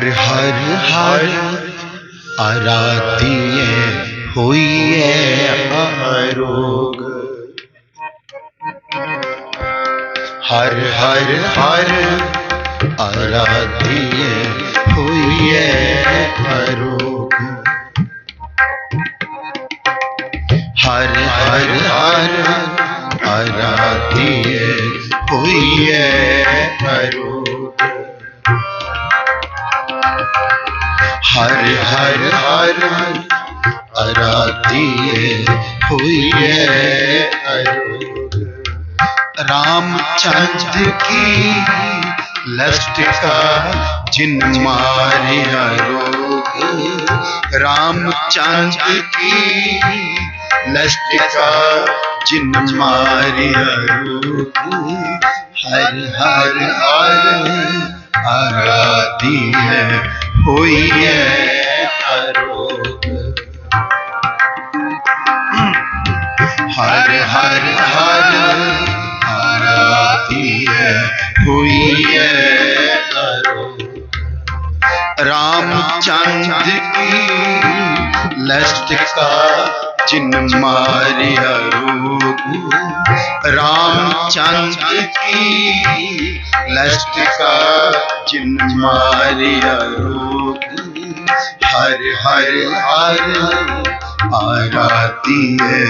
हर हर हर आराधिये हुई आरोग हर हर हर आराधिये हुई आरोग हर हर हर आराधिये हुई हर हर हर आराधी हुई है रामचंद्र की लष्ट का जिन मारे रोग रामचंद्र की लष्ट का जिन मारे रोग हर हर हर आराधी है हर हर हर आराती है। हुई है रामचंद्र की लस्ट का जिन मारिया रामचंद्र की लष्ट का जिन मारिया हर हर हर आराती है,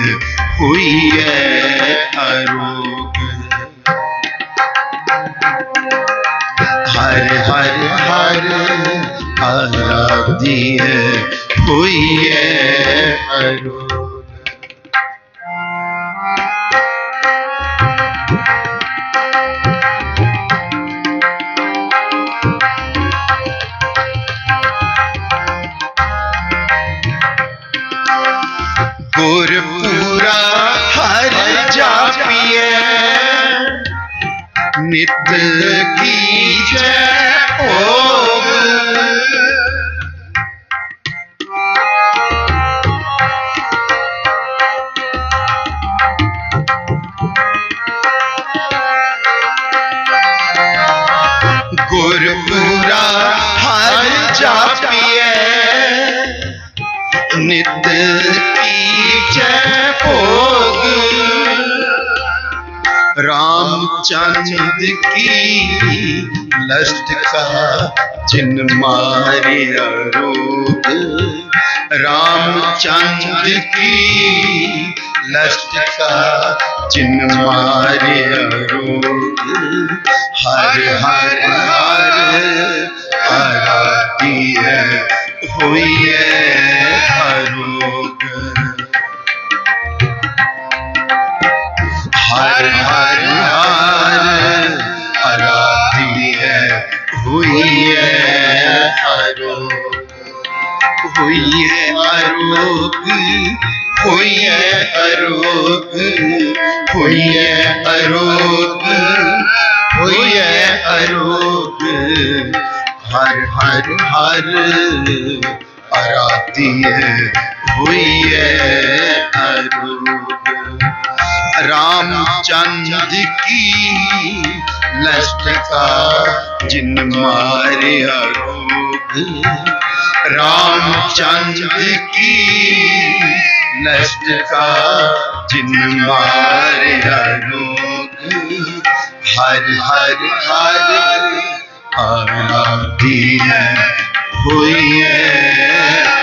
हुई है आरोग हर हर हर आराती है, हुई है आरोग नित की जय गुरपुरा हर जापिए। नित चाँद की लस्ट का जिन मारिया राम चाँद की लस्ट का चिन्ह मारिया रूप हर हर हर हराती है हुई है हर हर ਆਰਾਧੀਏ ਹੋਈਏ ਅਰੋਗ ਹੋਈਏ ਅਰੋਗ ਹੋਈਏ ਅਰੋਗ ਹੋਈਏ ਅਰੋਗ ਹੋਈਏ ਅਰੋਗ ਹਰ ਹਰ ਹਰ रामचंद की लष्ट का जिन मारे अघोध रामचंद्र की लष्ट का जिन मारे अघोध हर हर हर आराधी है, हुई है।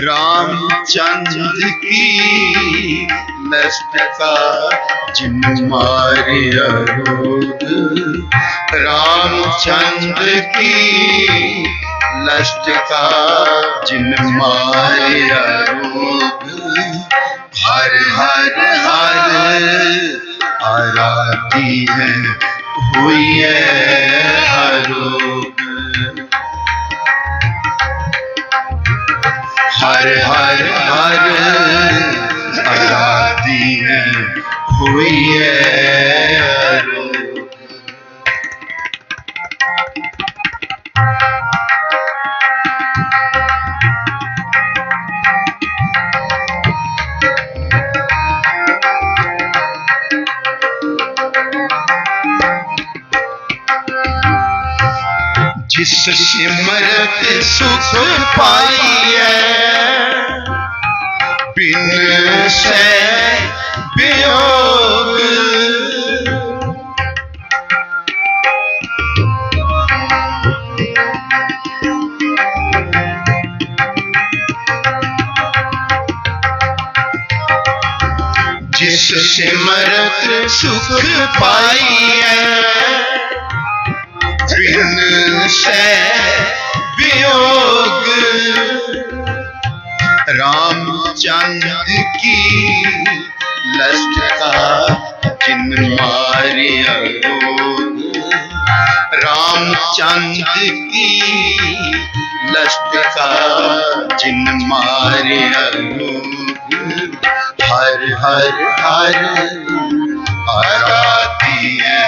रामचंद्र की नष्ट का जिन रोग रामचंद्र की लष्ट का जिन मारिया रोग हर हर हर आराती है हुई है हरोग हर हर हर आराती है हुई है हरोग जिस सिमरत सुख पाई। सिमरत सुख पाई बिन से वियोग। रामचंद्र की लस्ट का जिन मारिया रोग रामचंद्र की लस्ट का जिन मारिया रोग हर हर हर आराती है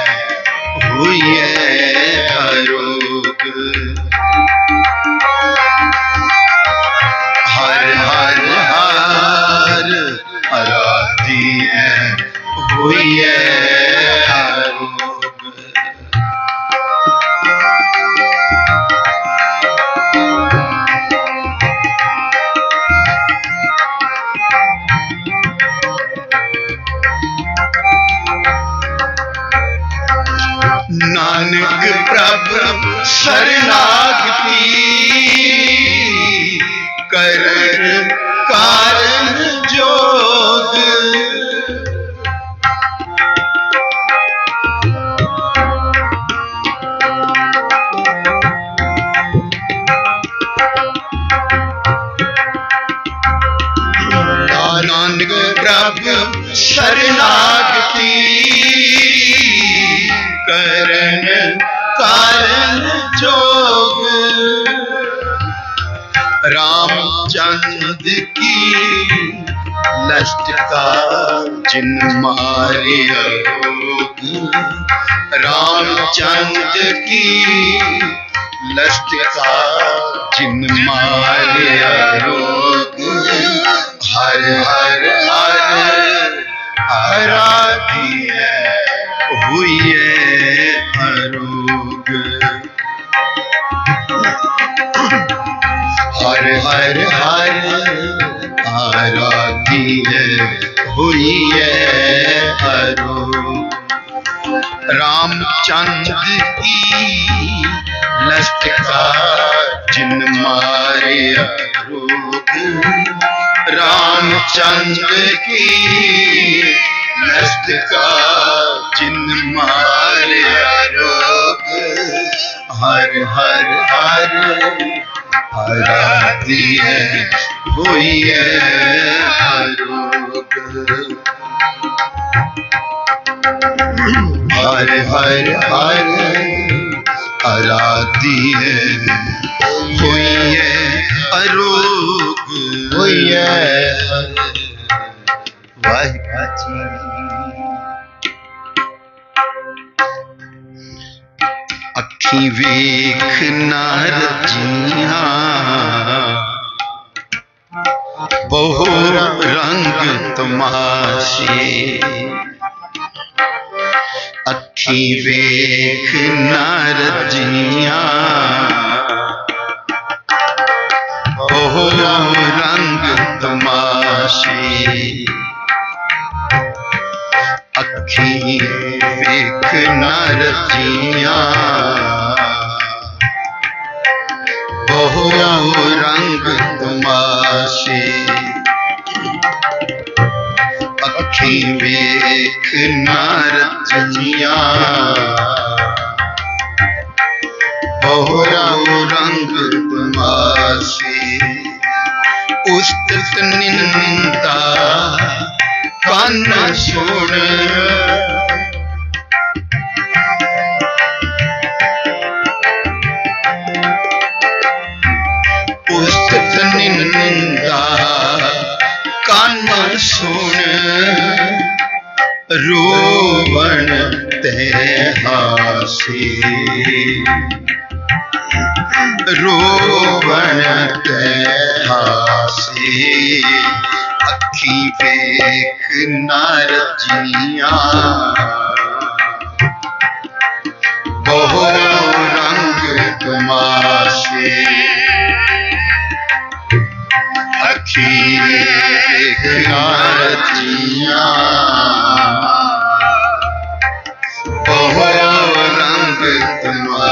हुई है अरोग हर हर नानक प्रभु शरणागति कर रामचंद्र की लष्ट का जिन मारिया रोग। रामचंद्र की लष्ट का जिन मारे रोग। हर हर हर आराधी है हुई है अरोग। हर हर हर आराधी है हुई है अरोग रामचंद्र की लष्ट का जिन मारे रामचंद्र की लष्ट का जिन मारे हर हर हर हराती है हुई है रोग हर हर हर आराती है हुई है अखी वेख नारजियाँ बहु रंग तमाशे। अखी वेख नारजियाँ बहु रंग तमाशे। अखी वेख रजिया रंग रंग तुमासे अखी वेख नरजिया बहुरंग रंग तुमासे उस निंदा कान सुन सुन। रोवन ते हासी। रोवन ते हासी। अखी नार नारजिया बहु रंग तमाशे ਵੇਖ ਨਰਜੀਆਂ ਬਹੁ ਰੰਗ ਤਮਾਸ਼ੇ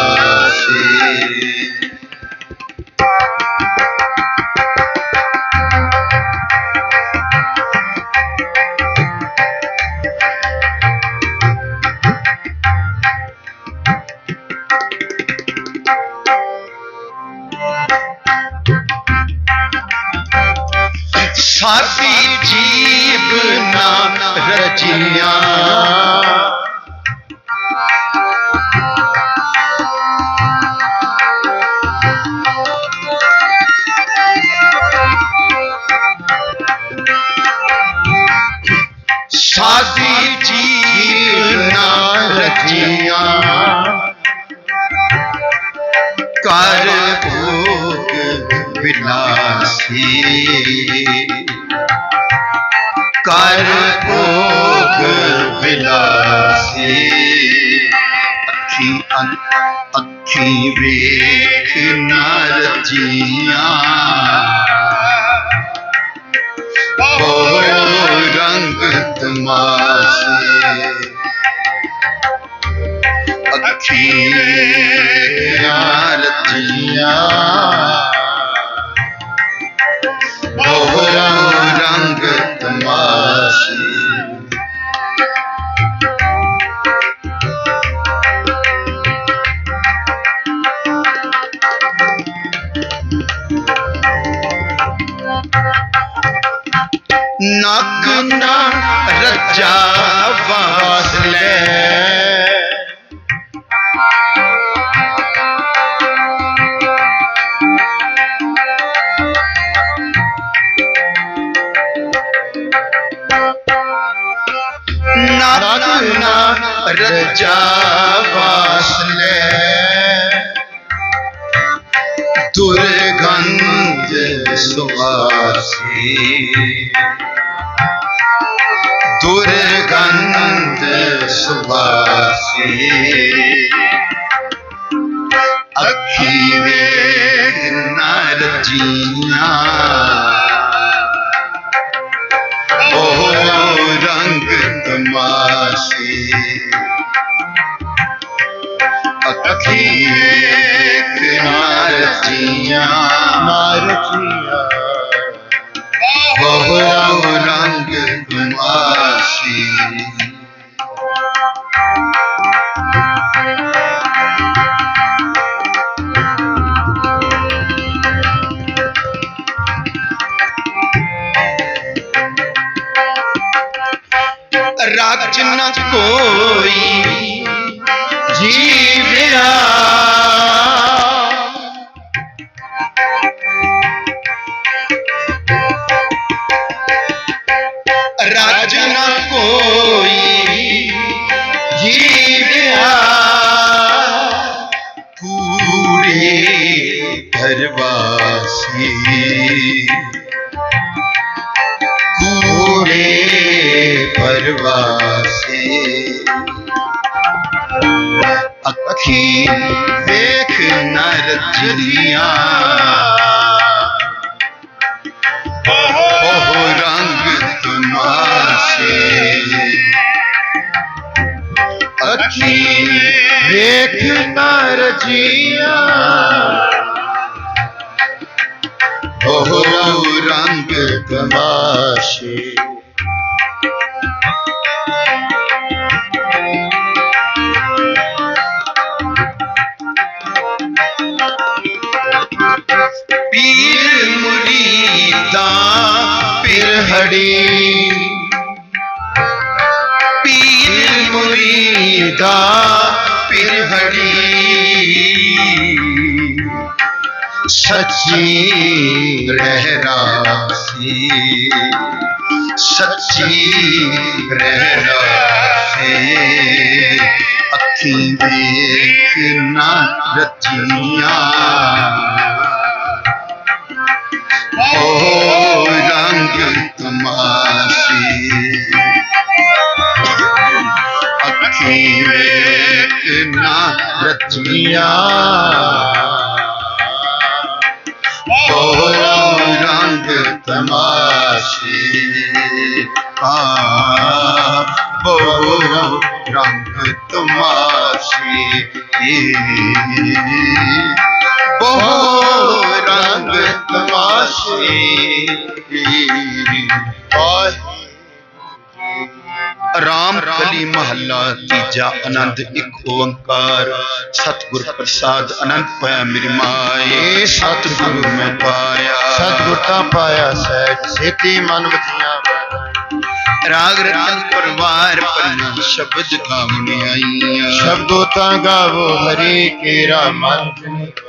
ਫਾਸੀ ਜੀਬ ਨਾ ਰਚਿਆ। ਸਾਦੀ ਜੀਬ ਨਾ ਰਚਿਆ। ਕਰ ਭੋਗ ਵਿਲਾਸੀ कर भोग विलासी अखी अन अखी वेख नर जिया ओ रंग तमासे अखी यार जिया जा फासले ना ना दुर्गंध सुवासी दुर्गंध सुबासी अखी नर जिया ओ रंग तमासी अखी वेग नर जिया नर जिया बहु रंग तुम्हारा राज न कोई जीवया की देख न रचनिया बहु रंग तुम्हारे अति देख न रचिया बहु रंग तमाशे घड़ी पीर मुरीदा पीर घड़ी सच्ची रहरासी सच्ची रहरासी। अखी देख ना रचिया। रचनिया रंग तमाशी बोरो रंग तमाशी बोरो रंग तमाशी ਰਾਮ ਕਲੀ ਮਹੱਲਾ ਤੀਜਾ ਆਨੰਦ ਇੱਕ ਓੰਕਾਰ। ਸਤਿਗੁਰ ਪ੍ਰਸਾਦ ਆਨੰਦ ਪਾਇਆ ਮੇਰੀ ਮਾਏ ਸਤਿਗੁਰੂ ਮੈਂ ਪਾਇਆ। ਸਤਿਗੁਰ ਤਾਂ ਪਾਇਆ ਸਹਿਜ ਸੇਤੀ ਮਨ ਵਜੀਆਂ ਰਾਗ ਰਤਨ ਪਰਵਾਰ ਪਰਨਾ ਸ਼ਬਦ ਗਾਵਣ ਆਈਆਂ। ਸ਼ਬਦੋ ਤਾਂ ਗਾਵੋ ਹਰੀ ਕੇਰਾ ਮਨ।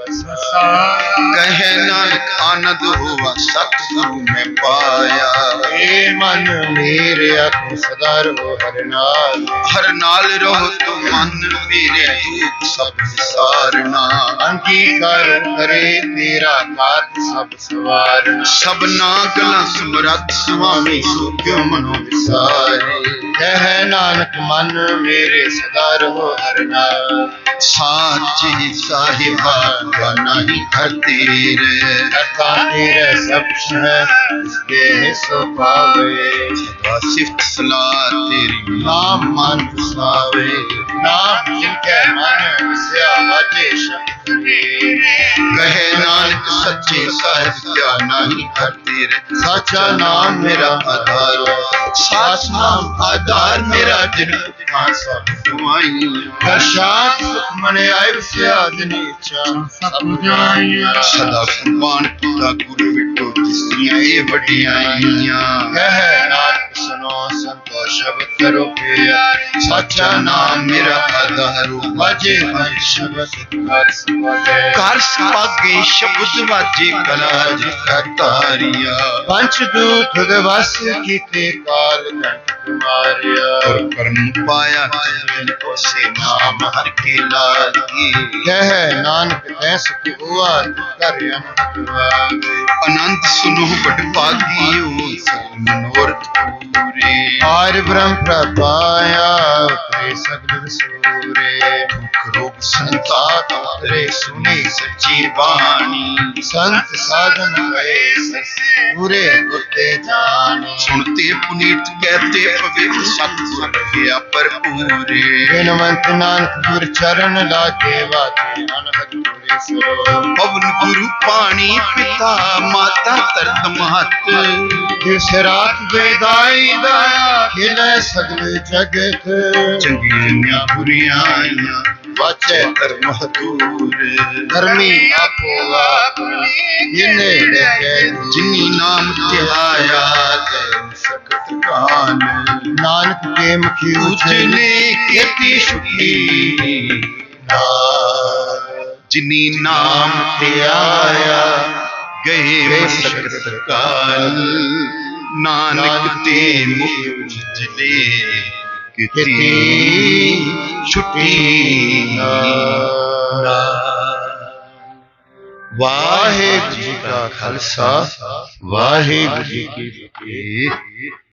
ਵਸਾ ਕਹੇ ਨਾਨਕ ਆਨੰਦ ਹੋਵਾ ਸਤਿਗੁਰੂ ਮੈਂ ਪਾਇਆ ਏ ਮਨ ਮੇਰਿਆ ਤੂੰ ਸਦਾ ਰਹੋ ਹਰ ਨਾਲ ਹਰ ਨਾਲ ਰਹੋ ਤੂੰ ਮਨ ਮੇਰੇ ਦੁੱਖ ਸਭ ਵਿਸਾਰਨਾ ਅੰਗੀਕਾਰ ਕਰੇ ਤੇਰਾ ਕਾਤ ਸਭ ਸਵਾਰਨਾ ਸਭਨਾ ਗਲਾਂ ਸਮਰੱਥ ਸੁਆਮੀ ਸੋ ਕਿਉ ਮਨੋ ਵਿਸਾਰੇ ਕਹਿ ਨਾਨਕ ਮਨ ਮੇਰੇ ਸਦਾ ਰਹੋ ਹਰ ਨਾਲ। ਸਾਚੇ ਸਾਹਿਬਾ ਕਾ ਨਹੀਂ ਕਰਤੇ ਰੇ। ਕਰਤਾ ਤੇਰੇ ਸਭ ਹੈ ਇਸਕੇ ਸੋ ਪਾਵੇ। ਸਦਾ ਸਿਫਤ ਸਲਾਹ ਤੇਰੀ ਨਾਮ ਮਨ ਵਸਾਵੇ ਨਾਮ ਜਿਨ ਕੈ ਮਨ ਵਸਿਆ ਵਾਜੇ ਸ਼ਬਦ ਕਹੇ ਨਾਨਕ ਸੱਚੇ ਸਾਹਿਬ ਕਿਆ ਨਹੀਂ ਕਰਤੇ ਰੇ। ਸਾਚਾ ਨਾਮ ਮੇਰਾ ਆਧਾਰ। ਸਾਚ ਨਾਮ ਆਧਾਰ ਧਾਰ ਮੇਰਾ ਦਿਨ ਮਾਨ ਸਭ ਤੁਮਾਈ ਅਰਸ਼ਾਤ ਸੁਖਮਨ ਆਇਬ ਸਿਆਦ ਨੀਚਾ। ਸਭ ਜਾਈਆਂ ਸਦਾ ਕੁਰਬਾਨ ਪੂਰਾ ਗੁਰੂ ਵਿਟੋ ਜਿਸ ਦੀਆਂ ਵਡਿਆਈਆਂ ਹੈ ਹੈ ਨਾਥ ਸੰਤੋ ਸ਼ਬਦ ਕਰੋ ਪਿਆ ਸਾਚਾ ਨਾਮ ਮੇਰਾ ਆਧਾਰ ਵਾਜੇ ਹਰ ਸ਼ਬਦ ਕਰ ਸਮਾਲੇ ਕਰ ਸਪਾਗੇ ਸ਼ਬਦ ਵਾਜੇ ਕਲਾਜ ਕਰਤਾਰੀਆ ਪੰਚ ਦੂਤ ਦੇ ਵਸ ਕੀਤੇ ਕਾਲ ਕੰਠ ਮਾਰਿਆ ਕਰਮ ਪਾਇਆ ਜਨ ਕੋਸੇ ਨਾਮ ਹਰ ਕੇ ਲਾਗੀ ਕਹਿ ਨਾਨਕ ਤੈ ਸੁਖ ਹੁਆ ਕਰ ਆਨੰਦ ਸੁਨੋ ਬਟ ਭਾਗੀਓ ਪ੍ਰਪਾਇਆ ਉਤਰੇ ਸਗਲ ਸੂਰੇ ਰੋਗ ਸੰਤਾਪ ਉਤਰੇ ਸੁਣੀ ਸੱਚੀ ਬਾਣੀ। ਸੰਤ ਸਾਧਨ ਗਏ ਸਸੇ ਪੂਰੇ ਗੁਰਤੇ ਜਾਣੇ। ਸੁਣਤੇ ਪੁਨੀਤ ਕਹਤੇ ਪਵਿੱਤ ਸਤਿਗੁਰ ਰਹਿਆ ਭਰਪੂਰੇ। ਬਿਨਵੰਤ ਨਾਨਕ ਗੁਰ ਚਰਨ ਲਾਗੇ ਵਾਜੇ ਅਨਹਦ पवन गुरु पाणी पिता, माता तरत महत जिस रात वेदाई दया, खिले सगले जगत। चंगियाँ बुरियाँ वाचे धर्म धर्मी आपो आप जिनी नाम त्याया सकत कान नानक के मखी उजने शुकी नाम जिनी नाम ते आया गए सकत काल। नानक ते मुख कितनी छुट्टी वाहे जी का खालसा। वाहे जी की फतेह